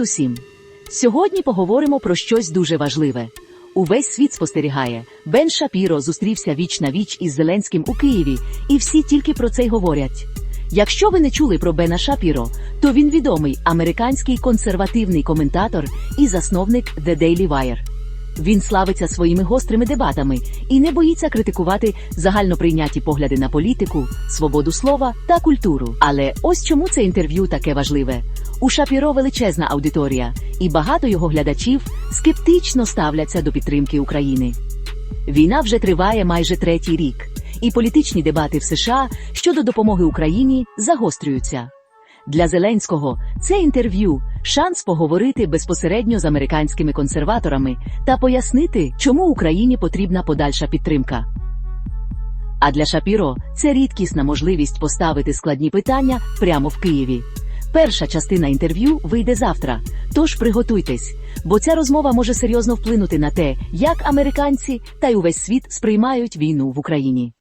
Усім! Сьогодні поговоримо про щось дуже важливе. Увесь світ спостерігає. Бен Шапіро зустрівся віч на віч із Зеленським у Києві, і всі тільки про це й говорять. Якщо ви не чули про Бена Шапіро, то він відомий американський консервативний коментатор і засновник The Daily Wire. Він славиться своїми гострими дебатами і не боїться критикувати загальноприйняті погляди на політику, свободу слова та культуру. Але ось чому це інтерв'ю таке важливе. У Шапіро величезна аудиторія, і багато його глядачів скептично ставляться до підтримки України. Війна вже триває майже третій рік, і політичні дебати в США щодо допомоги Україні загострюються. Для Зеленського це інтерв'ю шанс поговорити безпосередньо з американськими консерваторами та пояснити, чому Україні потрібна подальша підтримка. А для Шапіро це рідкісна можливість поставити складні питання прямо в Києві. Перша частина інтерв'ю вийде завтра, тож приготуйтесь, бо ця розмова може серйозно вплинути на те, як американці та й увесь світ сприймають війну в Україні.